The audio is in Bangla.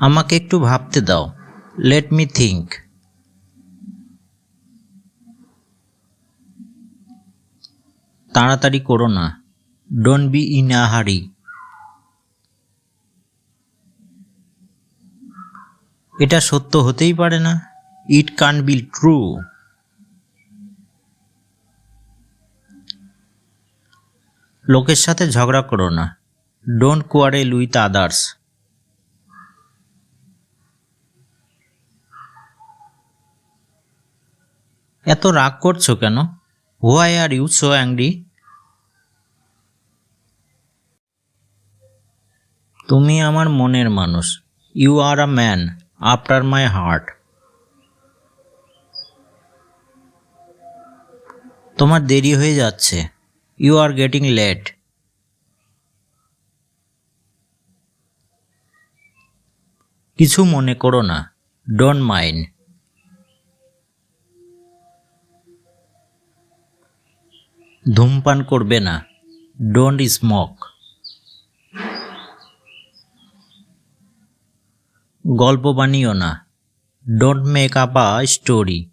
আমাকে একটু ভাবতে দাও। লেট মি থিঙ্ক তাড়াতাড়ি করো না। ডোন্ট বি ইন আ হারি এটা সত্য হতেই পারে না। ইট কান বি ট্রু লোকের সাথে ঝগড়া করো না। ডোন্ট কোয়ারেল উইথ আদার্স এত রাগ করছ কেন? Why are you so angry তুমি আমার মনের মানুষ। You are a man after my heart তোমার দেরি হয়ে যাচ্ছে। ইউ আর গেটিং লেট কিছু মনে করো না। ডোন্ট মাইন্ড ধূমপান করবে না। ডোন্ট স্মোক গল্প বানিও না। Don't make up a story